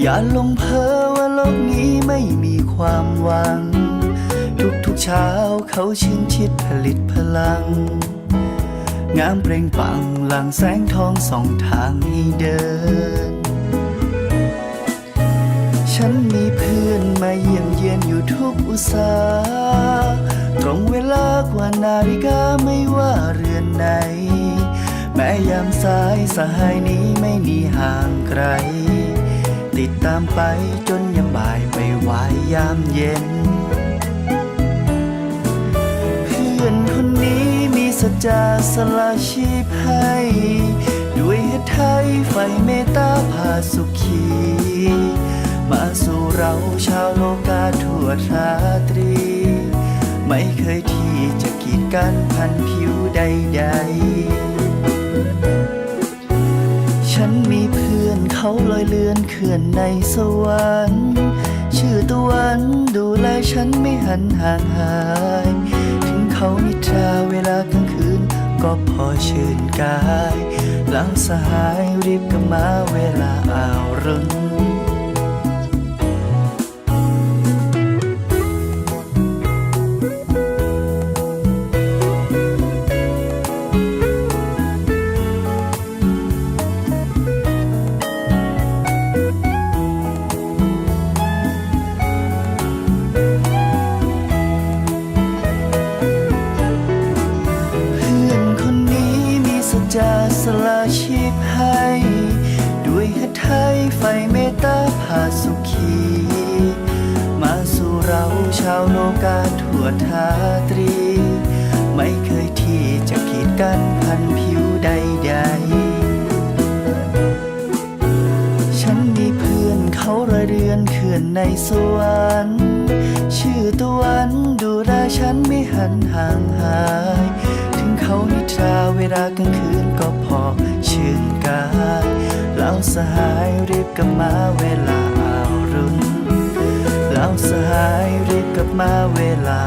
อย่าลงเพอว่าโลกนี้ไม่มีความหวัง ทุกๆเช้าเขาชื่นชิดผลิตพลัง งามเปล่งปลังหลังแสงทองสองทางให้เดิน ฉันมีเพื่อนมาเยี่ยมเยียนอยู่ทุกอุตสาหตรงเวลากว่านาฬิกาไม่ว่าเรือนไหน ยามสายสหายนี้ไม่หนีห่างไกล ติดตามไปจนยามบ่ายไปวายยามเย็น เพื่อนคนนี้มีสัจจาสละชีพให้ ด้วยเหตุไทยไฟเมตตาพาสุขี มาสู่เราชาวโลกาทั่วราตรี ไม่เคยที่จะกีดกันพันผิวใด อยเลือนเขื่อนในสวรรค์ชื่อตะวันดูแลฉันไม่หันห่างหาย ถึงเขานิทราเวลากลางคืน ก็พอชื่นกาย หลังสหายรีบกลับมาเวลาอ่าวรุ่นาชาวโลกาทั่วทาตรี ไม่เคยที่จะกีดกันพันผิวใดๆ ฉันมีเพื่อนเขารอยเรือนเขื่อนในสวรรค์ชื่อตะวันดูแลฉันไม่หันห่างหาย ถึงเขานิทราเวลากลางคืนก็พอชื่นกายแล้วสหายรีบกลับมาเวลา สหายรีบกลับมาเวลา